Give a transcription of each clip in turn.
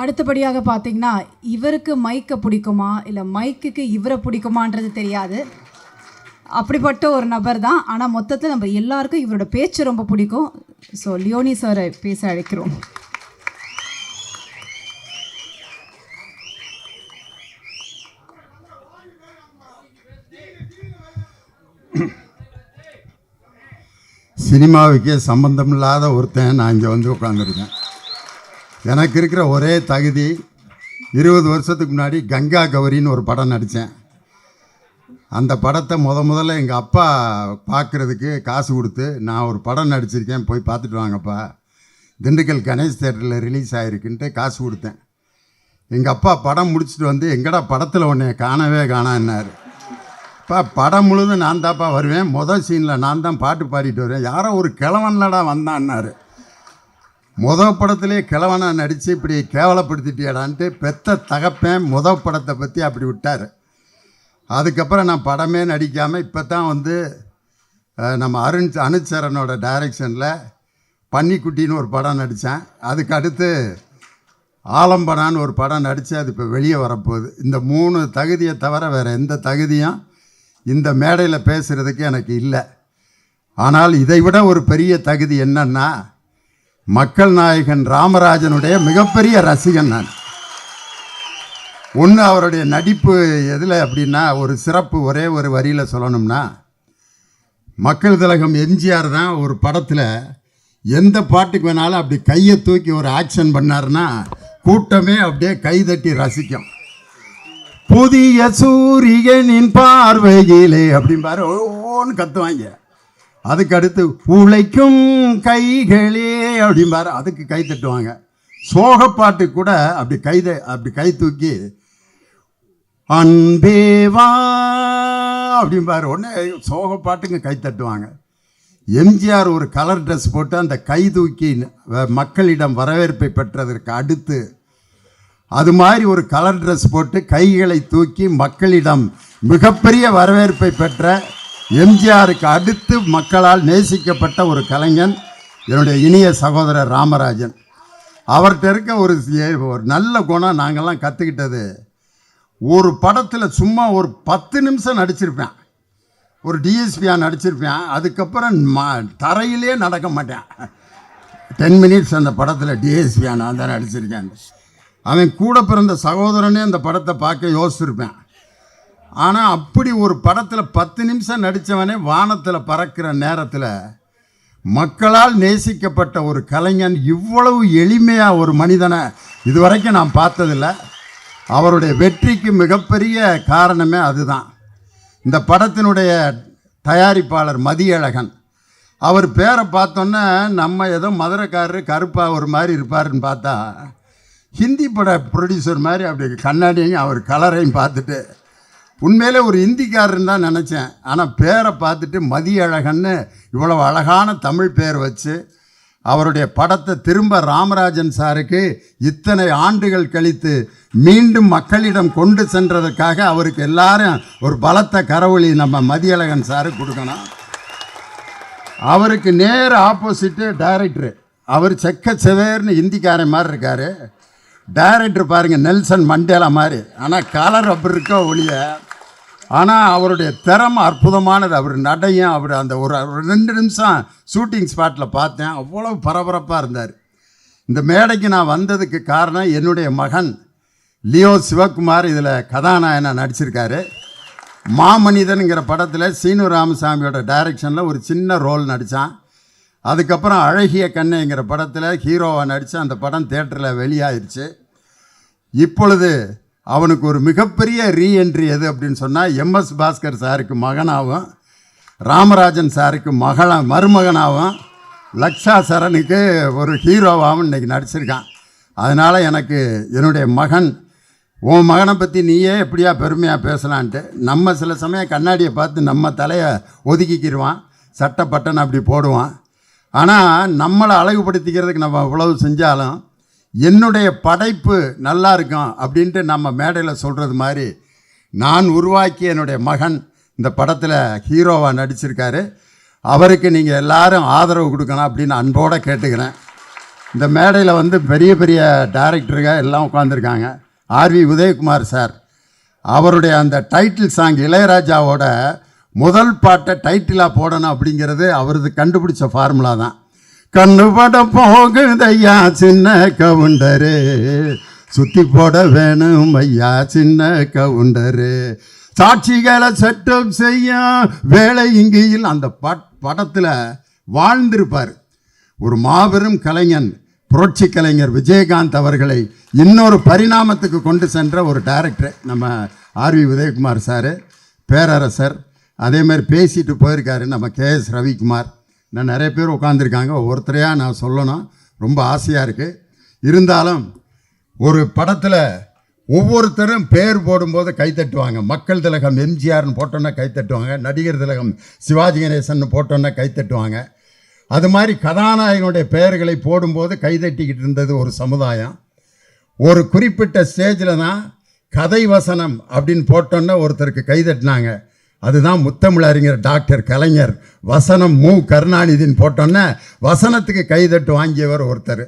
அடுத்தபடியாக பார்த்தீங்கன்னா இவருக்கு மைக்கை பிடிக்குமா? இல்லை மைக்குக்கு இவரை பிடிக்குமான்றது தெரியாது. அப்படிப்பட்ட ஒரு நபர் தான். ஆனால் மொத்தத்தில் நம்ம எல்லாருக்கும் இவரோட பேச்சு ரொம்ப பிடிக்கும். ஸோ லியோனி சாரை பேச அழைக்கிறோம். சினிமாவுக்கே சம்பந்தமில்லாத ஒருத்தன் நான் இங்கே வந்து உட்காந்துருக்கேன் எனக்கு இருக்கிற ஒரே தகுதி இருபது வருஷத்துக்கு முன்னாடி கங்கா கௌரின்னு ஒரு படம் நடித்தேன். அந்த படத்தை முத முதல்ல எங்கள் அப்பா பார்க்குறதுக்கு காசு கொடுத்து நான் ஒரு படம் நடிச்சிருக்கேன் போய் பார்த்துட்டு வாங்கப்பா. திண்டுக்கல் கணேஷ் தேட்டரில் ரிலீஸ் ஆகிருக்குன்ட்டு காசு கொடுத்தேன். எங்கள் அப்பா படம் முடிச்சுட்டு வந்து எங்கடா படத்தில் உன்னை காணவே காணான்னாரு. இப்போ படம் முழுதும் நான் தான்ப்பா வருவேன். மொதல் சீனில் நான் தான் பாட்டு பாடிட்டு வருவேன். யாரோ ஒரு கிழவன்லடா வந்தான்னாரு. முத படத்திலே கிழவனா நடித்து இப்படி கேவலப்படுத்திட்டியடான்ட்டு பெத்த தகப்பேன் முத படத்தை பற்றி அப்படி விட்டார். அதுக்கப்புறம் நான் படமே நடிக்காமல் இப்போ தான் வந்து நம்ம அருண் அனுச்சரனோட டைரக்ஷனில் பன்னிக்குட்டின்னு ஒரு படம் நடித்தேன் அதுக்கு அடுத்து ஆலம்பனான்னு ஒரு படம் நடித்து அது இப்போ வெளியே வரப்போகுது. இந்த மூணு தகுதியை தவிர வேறு எந்த தகுதியும் இந்த மேடையில் பேசுகிறதுக்கு எனக்கு இல்லை. ஆனால் இதை விட ஒரு பெரிய தகுதி என்னன்னா மக்கள் நாயகன் ராமராஜனுடைய மிகப்பெரிய ரசிகன் நான். ஒன்று அவருடைய நடிப்பு எதில் அப்படின்னா ஒரு சிறப்பு ஒரே ஒரு வரியில் சொல்லணும்னா மக்கள் திலகம் எம்ஜிஆர் தான் ஒரு படத்தில் எந்த பாட்டுக்கு வேணாலும் அப்படி கையை தூக்கி ஒரு ஆக்ஷன் பண்ணாருன்னா கூட்டமே அப்படியே கைதட்டி ரசிக்கும். புதிய சூரியனின் பார்வையிலே அப்படிம்பாரு. ஓன்னு கத்துவாங்க. அதுக்கு அடுத்து உழைக்கும் கைகளே அப்படிம்பாரு. அதுக்கு கை தட்டுவாங்க. சோகப்பாட்டு கூட அப்படி கைத அப்படி கை தூக்கி அன்பேவா அப்படிம்பாரு. உடனே சோகப்பாட்டுங்க கை தட்டுவாங்க. எம்ஜிஆர் ஒரு கலர் ட்ரெஸ் போட்டு அந்த கை தூக்கி வ- மக்களிடம் வரவேற்பை பெற்றதற்கு அடுத்து அது மாதிரி ஒரு கலர் ட்ரெஸ் போட்டு கைகளை தூக்கி மக்களிடம் மிகப்பெரிய வரவேற்பை பெற்ற எம்ஜிஆருக்கு அடுத்து மக்களால் நேசிக்கப்பட்ட ஒரு கலைஞன் என்னுடைய இனிய சகோதரர் ராமராஜன். அவர்கிட்ட இருக்க ஒரு ஏ- ஒரு நல்ல குணம் நாங்கள்லாம் கற்றுக்கிட்டது ஒரு படத்தில் சும்மா ஒரு பத்து நிமிஷம் நடிச்சிருப்பேன். ஒரு டிஎஸ்பியாக நடிச்சிருப்பேன். அதுக்கப்புறம் மா தரையிலே நடக்க மாட்டேன். டென் மினிட்ஸ் அந்த படத்தில் டிஎஸ்பியாக நான் தான் நடிச்சிருக்கேன். அவன் கூட பிறந்த சகோதரனே அந்த படத்தை பார்க்க யோசிச்சிருப்பேன். ஆனால் அப்படி ஒரு படத்தில் பத்து நிமிஷம் நடித்தவனே வானத்தில் பறக்கிற நேரத்தில் மக்களால் நேசிக்கப்பட்ட ஒரு கலைஞன் இவ்வளவு எளிமையாக ஒரு மனிதனை இதுவரைக்கும் நான் பார்த்ததில்ல. அவருடைய வெற்றிக்கு மிகப்பெரிய காரணமே அதுதான். இந்த படத்தினுடைய தயாரிப்பாளர் மதியழகன். அவர் பேரை பார்த்தோன்னே நம்ம ஏதோ மதுரைக்காரர் கருப்பாக ஒரு மாதிரி இருப்பாருன்னு பார்த்தா ஹிந்தி பட ப்ரொடியூசர் மாதிரி அப்படி கண்ணாடியும் அவர் கலரையும் பார்த்துட்டு உண்மையிலே ஒரு ஹிந்திக்காரன் தான் நினச்சேன். ஆனால் பேரை பார்த்துட்டு மதியழகன்னு இவ்வளவு அழகான தமிழ் பேர் வச்சு அவருடைய படத்தை திரும்ப ராமராஜன் சாருக்கு இத்தனை ஆண்டுகள் கழித்து மீண்டும் மக்களிடம் கொண்டு சென்றதற்காக அவருக்கு எல்லாரும் ஒரு பலத்த கரவொளி நம்ம மதியழகன் சாரு கொடுக்கணும். அவருக்கு நேர் ஆப்போசிட்டு டைரக்டரு. அவர் செக்க செவேர்னு இந்திக்காரன் மாதிரி இருக்கார். டைரக்டர் பாருங்கள் நெல்சன் மண்டேலா மாதிரி. ஆனால் கலர் அப்படி இருக்கோ ஒழிய ஆனால் அவருடைய திறமை அற்புதமானது. அவர் நடையும் அவர் அந்த ஒரு ரெண்டு நிமிஷம் ஷூட்டிங் ஸ்பாட்டில் பார்த்தேன். அவ்வளோ பரபரப்பாக இருந்தார். இந்த மேடைக்கு நான் வந்ததுக்கு காரணம் என்னுடைய மகன் லியோ சிவகுமார் இதில் கதாநாயகனா நடிச்சிருக்காரு. மாமனிதனுங்கிற படத்தில் சீனு ராமசாமியோட டைரக்ஷனில் ஒரு சின்ன ரோல் நடித்தான் அதுக்கப்புறம் அழகிய கண்ணைங்கிற படத்தில் ஹீரோவாக நடித்து அந்த படம் தேட்டரில் வெளியாயிருச்சு. இப்பொழுது அவனுக்கு ஒரு மிகப்பெரிய ரீஎன்ட்ரி எது அப்படின்னு சொன்னால் எம்எஸ் பாஸ்கர் சாருக்கு மகனாகவும் ராமராஜன் சாருக்கு மகள மருமகனாகவும் லக்ஷா சரணுக்கு ஒரு ஹீரோவாகவும் இன்றைக்கி நடிச்சிருக்கான். அதனால் எனக்கு என்னுடைய மகன் உன் மகனை பற்றி நீயே எப்படியா பெருமையாக பேசலான்ட்டு நம்ம சில சமயம் கண்ணாடியை பார்த்து நம்ம தலையை ஒதுக்கிக்கிடுவான் சட்டை பட்டன் அப்படி போடுவான். ஆனால் நம்மளை அழகுபடுத்திக்கிறதுக்கு நம்ம இவ்வளவு செஞ்சாலும் என்னுடைய படைப்பு நல்லா இருக்கும் அப்படின்ட்டு நம்ம மேடையில் சொல்கிறது மாதிரி நான் உருவாக்கிய என்னுடைய மகன் இந்த படத்தில் ஹீரோவாக நடிச்சிருக்காரு. அவருக்கு நீங்கள் எல்லாரும் ஆதரவு கொடுக்கணும் அப்படின்னு அன்போடு கேட்டுக்கிறேன். இந்த மேடையில் வந்து பெரிய பெரிய டைரக்டருங்க எல்லாம் உட்காந்துருக்காங்க ஆர்வி உதயகுமார் சார். அவருடைய அந்த டைட்டில் சாங் இளையராஜாவோட முதல் பாட்டை டைட்டிலாக போடணும் அப்படிங்கிறது அவரது கண்டுபிடிச்ச ஃபார்முலா தான். கண்ணுபட போகுதையா சின்ன கவுண்டரு. சுத்தி போட வேணும் ஐயா சின்ன கவுண்டரு. சாட்சிகளை செட்டப் செய்ய வேலை இங்கேயில் அந்த பட் படத்தில் வாழ்ந்திருப்பார். ஒரு மாபெரும் கலைஞன் புரட்சி கலைஞர் விஜயகாந்த் அவர்களை இன்னொரு பரிணாமத்துக்கு கொண்டு சென்ற ஒரு டைரக்டர் நம்ம ஆர்வி உதயகுமார் சார் பேரரசர். அதே மாதிரி பேசிட்டு போயிருக்காரு நம்ம கே எஸ் ரவிக்குமார். நான் நிறைய பேர் உட்காந்துருக்காங்க ஒவ்வொருத்தரையாக நான் சொல்லணும். ரொம்ப ஆசையாக இருக்குது இருந்தாலும் ஒரு படத்தில் ஒவ்வொருத்தரும் பேர் போடும்போது கைத்தட்டுவாங்க மக்கள் திலகம் எம்ஜிஆர்னு போட்டோன்னா கை தட்டுவாங்க. நடிகர் திலகம் சிவாஜி கணேசன் போட்டோன்னா கை தட்டுவாங்க. அது மாதிரி கதாநாயகனுடைய பெயர்களை போடும்போது கைதட்டிக்கிட்டு இருந்தது ஒரு சமுதாயம். ஒரு குறிப்பிட்ட ஸ்டேஜில் தான் கதை வசனம் அப்படின்னு போட்டோன்னே ஒருத்தருக்கு கைதட்டினாங்க அதுதான் முத்தமிழறிஞர் டாக்டர் கலைஞர். வசனம் மு. கருணாநிதின்னு போட்டோன்னே வசனத்துக்கு கைதட்டு வாங்கியவர் ஒருத்தர்.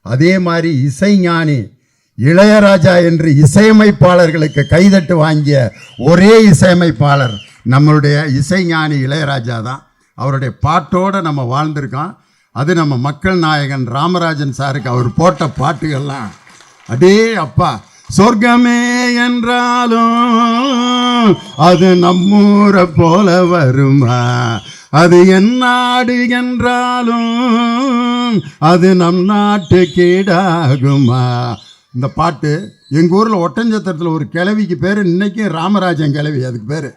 அதே மாதிரி இசைஞானி இளையராஜா என்று இசையமைப்பாளர்களுக்கு கைதட்டு வாங்கிய ஒரே இசையமைப்பாளர் நம்மளுடைய இசைஞானி இளையராஜா தான். அவருடைய பாட்டோடு நம்ம வாழ்ந்திருக்கோம். அது நம்ம மக்கள் நாயகன் ராமராஜன் சாருக்கு அவர் போட்ட பாட்டுகள்லாம். அடே அப்பா சொர்க்கமே என்றாலும் அது நம்மூரை போல வருமா? அது என் நாடு என்றாலும் அது நம் நாட்டு கீடாகுமா இந்த பாட்டு எங்கள் ஊரில் ஒட்டஞ்சத்திரத்தில் ஒரு கிழவிக்கு பேர் இன்றைக்கும் ராமராஜன் கிழவி அதுக்கு பேர்.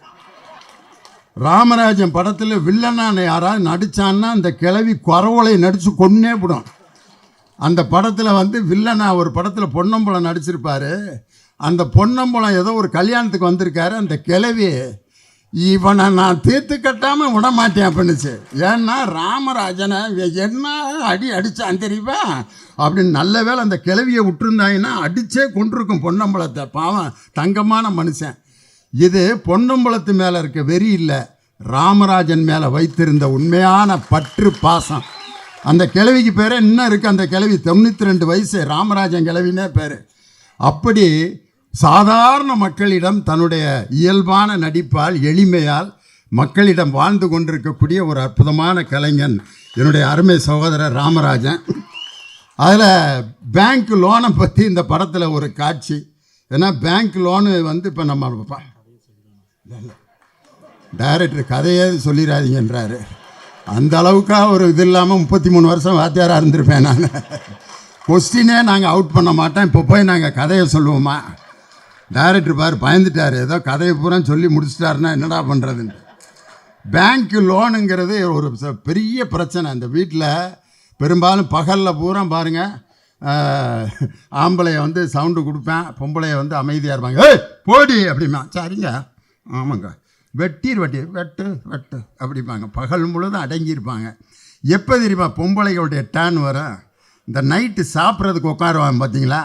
ராமராஜன் படத்தில் வில்லனான யாராவது நடித்தான்னா அந்த கிழவி குறவலை நடித்து கொன்னே விடும். அந்த படத்தில் வந்து வில்லனா ஒரு படத்தில் பொன்னம்பலம் நடிச்சிருப்பாரு. அந்த பொன்னம்பலம் ஏதோ ஒரு கல்யாணத்துக்கு வந்திருக்காரு. அந்த கிளவி இவனை நான் தீர்த்து கட்டாமல் விட மாட்டேன் அப்படின்னுச்சு. ஏன்னா ராமராஜனை என்ன அடி அடித்தான் தெரியுமா? அப்படின்னு நல்ல வேளை அந்த கிளவியை விட்டுருந்தாங்கன்னா அடித்தே கொண்டிருக்கும் பொன்னம்பலத்தை. பாவம் தங்கமான மனுஷன். இது பொன்னம்பலத்து மேலே இருக்க வெறி இல்லை. ராமராஜன் மேலே வைத்திருந்த உண்மையான பற்று பாசம். அந்த கிழவிக்கு பேரே இன்னும் இருக்குது அந்த கிழவி தொண்ணூற்றி ரெண்டு வயசு ராமராஜன் கிழவினே பேர். அப்படி சாதாரண மக்களிடம் தன்னுடைய இயல்பான நடிப்பால் எளிமையால் மக்களிடம் வாழ்ந்து கொண்டிருக்கக்கூடிய ஒரு அற்புதமான கலைஞன் என்னுடைய அருமை சகோதரர் ராமராஜன். அதில் பேங்க் லோனை பற்றி இந்த படத்தில் ஒரு காட்சி. ஏன்னா பேங்க் லோனு வந்து இப்போ நம்ம டைரக்டர் கதையே சொல்லிடாதீங்கன்றாரு. அந்த அளவுக்கா ஒரு இது இல்லாமல் முப்பத்தி மூணு வருஷம் வாத்தியாராக இருந்திருப்பேன் நான். கொஸ்டினே நாங்கள் அவுட் பண்ண மாட்டோம். இப்போ போய் நாங்கள் கதையை சொல்லுவோமா? டைரக்டர் பார் பயந்துட்டார். ஏதோ கதையை பூரா சொல்லி முடிச்சிட்டாருன்னா என்னடா பண்ணுறதுன்னு பேங்க் லோனுங்கிறது ஒரு ச- பெரிய பிரச்சனை. அந்த வீட்டில் பெரும்பாலும் பகலில் பூரா பாருங்கள் ஆம்பளைய வந்து சவுண்டு கொடுப்பேன் பொம்பளைய வந்து அமைதியாக இருப்பாங்க. ஏய் போடி அப்படிமா சரிங்க. ஆமாங்க. வெட்டிர் வெட்டி வெட்டு வெட்டு. அப்படிம்பாங்க பகல் முழுதும் அடங்கியிருப்பாங்க எப்போ தெரியுமா? பொம்பளைகளுடைய டேன் வரும். இந்த நைட்டு சாப்பிட்றதுக்கு உட்காருவான் பார்த்தீங்களா?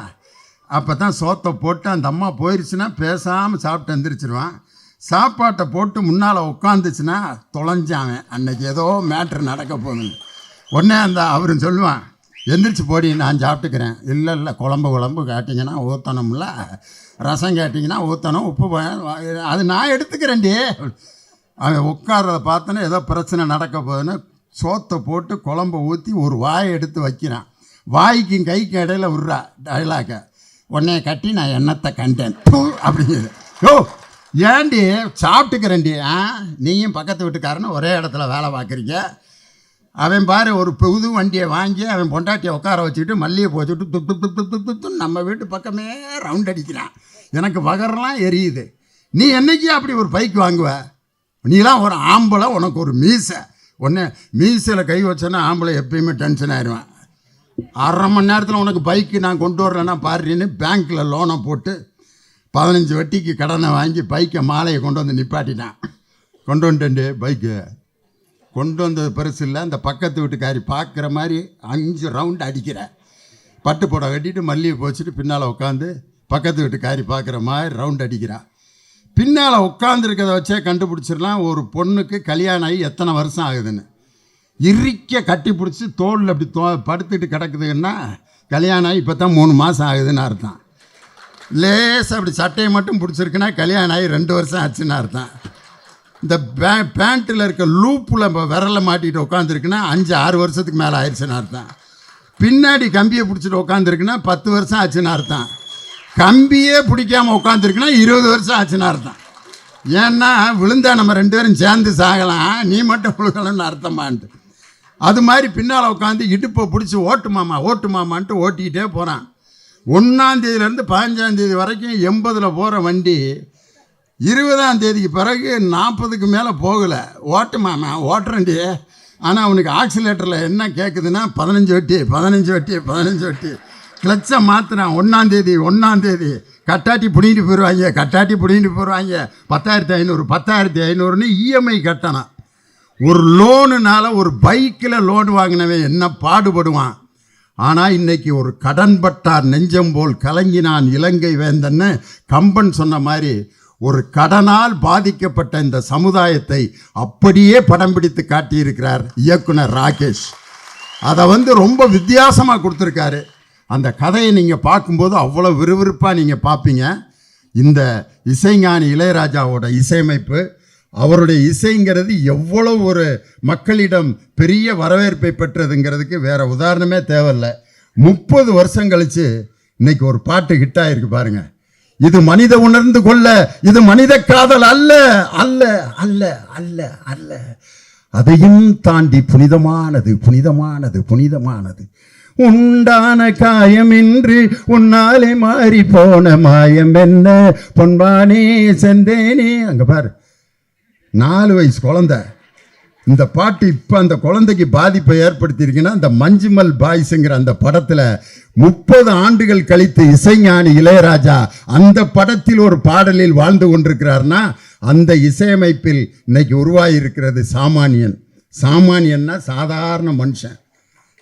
அப்போ தான் சோத்தை போட்டு அந்த அம்மா போயிடுச்சுன்னா பேசாமல் சாப்பிட்டு எந்திரிச்சிருவான். சாப்பாட்டை போட்டு முன்னால் உட்காந்துச்சுன்னா தொலைஞ்சான் அன்னைக்கு ஏதோ மேட்ரு நடக்க போகுது உடனே அந்த அவரும் சொல்லுவான் எந்திரிச்சு போடி நான் சாப்பிட்டுக்கிறேன். இல்லை இல்லை குழம்பு குழம்பு கேட்டிங்கன்னா ஊற்றணும்ல ரசம் கேட்டிங்கன்னா ஊற்றணும் உப்பு அது நான் எடுத்துக்கிறேன்டி. அவன் உட்கார்றத பார்த்தோன்னே ஏதோ பிரச்சனை நடக்க போகுதுன்னு சோத்தை போட்டு குழம்பை ஊற்றி ஒரு வாயை எடுத்து வைக்கிறான். வாய்க்கும் கைக்கு இடையில விட்றா டைலாக உன்னைய கட்டி நான் எண்ணத்தை கண்டேன். தூ அப்படிங்குது. யோ ஏண்டி சாப்பிட்டுக்கிறேன்டி. ஆ நீயும் பக்கத்து வீட்டுக்காரன்னு ஒரே இடத்துல வேலை பார்க்குறீங்க. அவன் பாரு ஒரு புது வண்டியை வாங்கி அவன் பொண்டாட்டியை உட்கார வச்சுக்கிட்டு மல்லிகை போச்சுட்டு துத்து துத்து துத்து துத்து நம்ம வீட்டு பக்கமே ரவுண்ட் அடிக்கிறான். எனக்கு வகரெலாம் எரியுது. நீ என்னைக்கு அப்படி ஒரு பைக் வாங்குவ? நீலாம் ஒரு ஆம்பளை உனக்கு ஒரு மீசை. ஒன்று மீசையில் கை வச்சோன்னா ஆம்பளை எப்பயுமே டென்ஷன் ஆயிடுவேன் அரை மணி நேரத்தில் உனக்கு பைக்கு நான் கொண்டு வரலன்னா பாருன்னு பேங்க்கில் லோனை போட்டு பதினஞ்சு வட்டிக்கு கடனை வாங்கி பைக்கை மாலையை கொண்டு வந்து நிப்பாட்டினான் கொண்டு வந்துட்டு பைக்கு. கொண்டு வந்தது பெருசு இல்லை. அந்த பக்கத்து வீட்டுக்காரி பார்க்குற மாதிரி அஞ்சு ரவுண்டு அடிக்கிற. பட்டு போட கட்டிட்டு மல்லிகை போச்சுட்டு பின்னால் உட்காந்து பக்கத்து வீட்டுக்காரி பார்க்குற மாதிரி ரவுண்ட் அடிக்கிறான் பின்னால் உட்காந்துருக்கத வச்சே கண்டுபிடிச்சிடலாம். ஒரு பொண்ணுக்கு கல்யாணம் ஆகி எத்தனை வருஷம் ஆகுதுன்னு. இறுக்க கட்டி பிடிச்சி தோளில் அப்படி தோ படுத்துட்டு கிடக்குதுன்னா கல்யாணம் ஆகி இப்போ தான் மூணு மாதம் ஆகுதுன்னு அர்த்தம். லேசாக அப்படி சட்டையை மட்டும் பிடிச்சிருக்குன்னா கல்யாணம் ஆகி ரெண்டு வருஷம் ஆச்சுன்னு அர்த்தம். இந்த பே பேண்ட்டில் இருக்க லூப்பில் விரலை மாட்டிகிட்டு உட்காந்துருக்குன்னா அஞ்சு ஆறு வருஷத்துக்கு மேலே ஆயிடுச்சுன்னு அர்த்தம். பின்னாடி கம்பியை பிடிச்சிட்டு உட்காந்துருக்குன்னா பத்து வருஷம் ஆச்சுன்னு அர்த்தம். கம்பியே பிடிக்காமல் உட்காந்துருக்குன்னா இருபது வருஷம் ஆச்சுன்னு அர்த்தம். ஏன்னா விழுந்தா நம்ம ரெண்டு பேரும் சேர்ந்து சாகலாம் நீ மட்டும் விழுகலன்னு அர்த்தமான்ட்டு. அது மாதிரி பின்னால் உட்காந்து இடுப்பை பிடிச்சி ஓட்டு மாமா ஓட்டு மாமான்ட்டு ஓட்டிக்கிட்டே போகிறான் ஒன்றாந்தேதியிலேருந்து பதினஞ்சாந்தேதி வரைக்கும் எண்பதில் போகிற வண்டி இருபதாம் தேதிக்கு பிறகு நாற்பதுக்கு மேலே போகலை. ஓட்டு மாமா ஓட்டுறண்டி ஆனால் அவனுக்கு ஆக்சிலேட்டரில் என்ன கேட்குதுன்னா பதினஞ்சு வட்டி பதினஞ்சு வட்டி பதினஞ்சு வட்டி. கிளச்சை மாற்றுறான் ஒன்றாந்தேதி ஒன்றாந்தேதி கட்டாட்டி பிடிங்கிட்டு போயிடுவாங்க கட்டாட்டி பிடிங்கிட்டு போயிடுவாங்க பத்தாயிரத்தி ஐநூறு பத்தாயிரத்தி ஐநூறுன்னு இஎம்ஐ கட்டணும். ஒரு லோனுனால ஒரு பைக்கில் லோன் வாங்கினவன் என்ன பாடுபடுவான்? ஆனால் இன்னைக்கு ஒரு கடன்பட்டார் நெஞ்சம் போல் கலங்கினான் இலங்கை வேந்தன்னு கம்பன் சொன்ன மாதிரி ஒரு கடனால் பாதிக்கப்பட்ட இந்த சமுதாயத்தை அப்படியே படம் பிடித்து காட்டியிருக்கிறார் இயக்குனர் ராகேஷ். அதை வந்து ரொம்ப வித்தியாசமாக கொடுத்துருக்காரு. அந்த கதையை நீங்கள் பார்க்கும்போது அவ்வளோ விறுவிறுப்பாக நீங்கள் பார்ப்பீங்க. இந்த இசைஞானி இளையராஜாவோட இசையமைப்பு அவருடைய இசைங்கிறது எவ்வளோ ஒரு மக்களிடம் பெரிய வரவேற்பை பெற்றதுங்கிறதுக்கு வேறு உதாரணமே தேவையில்லை. முப்பது வருஷம் கழித்து இன்னைக்கு ஒரு பாட்டு ஹிட் ஆகிருக்கு பாருங்கள் இது மனித உணர்ந்து கொள்ள இது மனித காதல் அல்ல அல்ல அல்ல அல்ல அல்ல. அதையும் தாண்டி புனிதமானது புனிதமானது புனிதமானது. உண்டான காயமின்றி உன்னாலே மாறி போன மாயம் என்ன? பொன்பானே செந்தேனே. அங்க பாரு. நாலு வயசு குழந்தை. இந்த பாட்டு இப்போ அந்த குழந்தைக்கு பாதிப்பை ஏற்படுத்தியிருக்குன்னா அந்த மஞ்சுமல் பாய்ஸுங்கிற அந்த படத்தில் முப்பது ஆண்டுகள் கழித்து இசைஞானி இளையராஜா அந்த படத்தில் ஒரு பாடலில் வாழ்ந்து கொண்டிருக்கிறார்னா அந்த இசையமைப்பில் இன்னைக்கு உருவாகியிருக்கிறது சாமானியன். சாமானியன்னா சாதாரண மனுஷன்.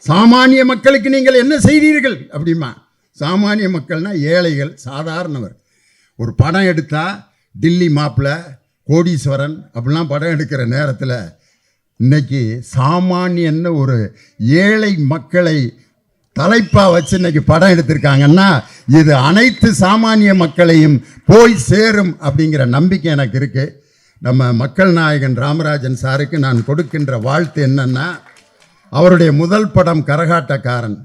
சாமானிய மக்களுக்கு நீங்கள் என்ன செய்தீர்கள் அப்படிமா? சாமானிய மக்கள்னா ஏழைகள் சாதாரணவர். ஒரு படம் எடுத்தால் டில்லி மாப்பிள்ள கோடீஸ்வரன் அப்படிலாம் படம் எடுக்கிற நேரத்தில் இன்னைக்கு சாமானியன்னு ஒரு ஏழை மக்களை தலைப்பாக வச்சு இன்னைக்கு படம் எடுத்திருக்காங்கன்னா இது அனைத்து சாமானிய மக்களையும் போய் சேரும் அப்படிங்கிற நம்பிக்கை எனக்கு இருக்குது நம்ம மக்கள் நாயகன் ராமராஜன் சாருக்கு நான் கொடுக்கின்ற வாழ்த்து என்னென்னா அவருடைய முதல் படம் கரகாட்டக்காரன்.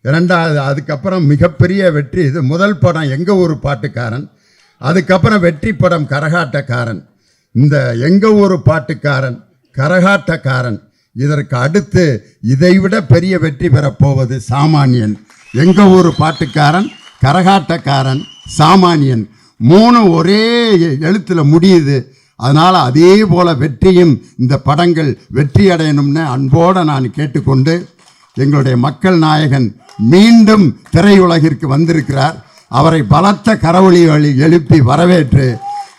இரண்டாவது அதுக்கப்புறம் மிகப்பெரிய வெற்றி இது முதல் படம் எங்கள் ஊர் பாட்டுக்காரன். அதுக்கப்புறம் வெற்றி படம் கரகாட்டக்காரன். இந்த எங்கள் ஊர் பாட்டுக்காரன் கரகாட்டக்காரன். இதற்கு அடுத்து இதைவிட பெரிய வெற்றி பெறப்போவது சாமானியன். எங்கள் ஊர் பாட்டுக்காரன்? கரகாட்டக்காரன் சாமானியன். மூணு ஒரே எழுத்தில் முடியுது. அதனால் அதே போல் வெற்றியும் இந்த படங்கள் வெற்றி அடையணும்னு அன்போடு நான் கேட்டுக்கொண்டு எங்களுடைய மக்கள் நாயகன் மீண்டும் திரையுலகிற்கு வந்திருக்கிறார். அவரை பலத்த கரவொலி வழி எழுப்பி வரவேற்று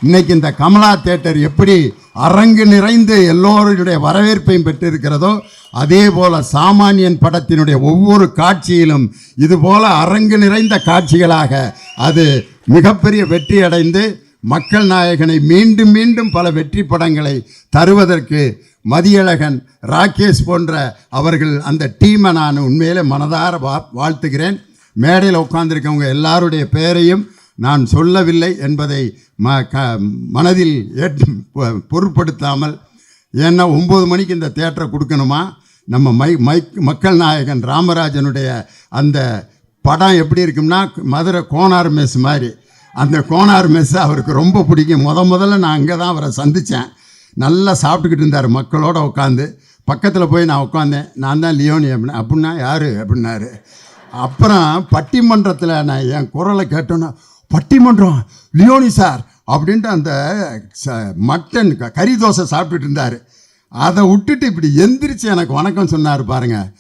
இன்னைக்கு இந்த கமலா தேட்டர் எப்படி அரங்கு நிறைந்து எல்லோருடைய வரவேற்பையும் பெற்றிருக்கிறதோ அதே போல சாமானியன் படத்தினுடைய ஒவ்வொரு காட்சியிலும் இதுபோல அரங்கு நிறைந்த காட்சிகளாக அது மிகப்பெரிய வெற்றி அடைந்து மக்கள் நாயகனை மீண்டும் மீண்டும் பல வெற்றி படங்களை தருவதற்கு மதியழகன் ராகேஷ் போன்ற அவர்கள் அந்த டீமை நான் உண்மையிலே மனதார வா வாழ்த்துகிறேன். மேடையில் உட்காந்துருக்கவங்க எல்லாருடைய பெயரையும் நான் சொல்லவில்லை என்பதை ம க மனதில் ஏற்று பொ- பொருட்படுத்தாமல் ஏன்னா ஒம்பது மணிக்கு இந்த தேட்டரை கொடுக்கணுமா? நம்ம மை மைக் மக்கள் நாயகன் ராமராஜனுடைய அந்த படம் எப்படி இருக்கும்னா மதுரை கோனார் மெஸ் மாதிரி. அந்த கோனார் மெஸ் அவருக்கு ரொம்ப பிடிக்கும். முத முதல்ல நான் அங்கே தான் அவரை சந்தித்தேன். நல்லா சாப்பிட்டுக்கிட்டு இருந்தார் மக்களோட உட்காந்து. பக்கத்தில் போய் நான் உட்காந்தேன். நான் தான் லியோனி அப்படின்னா அப்படின்னா யார்? அப்படின்னாரு அப்புறம் பட்டிமன்றத்தில் நான் என் குரலை கேட்டோன்னா பட்டிமன்றம். லியோனி சார் அப்படின்ட்டு அந்த ச- மட்டன் க- கறி தோசை சாப்பிட்டுட்டு இருந்தார். அதை விட்டுட்டு இப்படி எந்திரிச்சு எனக்கு வணக்கம் சொன்னார் பாருங்க.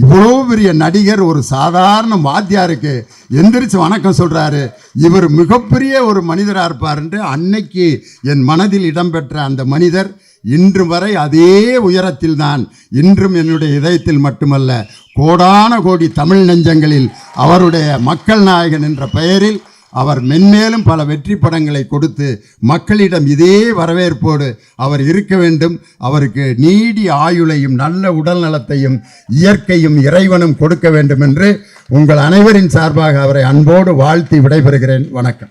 இவ்வளோ பெரிய நடிகர் ஒரு சாதாரண வாத்தியாருக்கு எந்திரிச்சு வணக்கம் சொல்கிறாரு இவர் மிகப்பெரிய ஒரு மனிதராக இருப்பாருன்ட்டு அன்னைக்கு என் மனதில் இடம்பெற்ற அந்த மனிதர் இன்று வரை அதே உயரத்தில் தான். இன்றும் என்னுடைய இதயத்தில் மட்டுமல்ல கோடான கோடி தமிழ் நெஞ்சங்களில் அவருடைய மக்கள் நாயகன் என்ற பெயரில் அவர் மென்மேலும் பல வெற்றி படங்களை கொடுத்து மக்களிடம் இதே வரவேற்போடு அவர் இருக்க வேண்டும். அவருக்கு நீடி ஆயுளையும் நல்ல உடல் நலத்தையும் இயற்கையும் இறைவனும் கொடுக்க வேண்டும் என்று உங்கள் அனைவரின் சார்பாக அவரை அன்போடு வாழ்த்தி விடைபெறுகிறேன். வணக்கம்.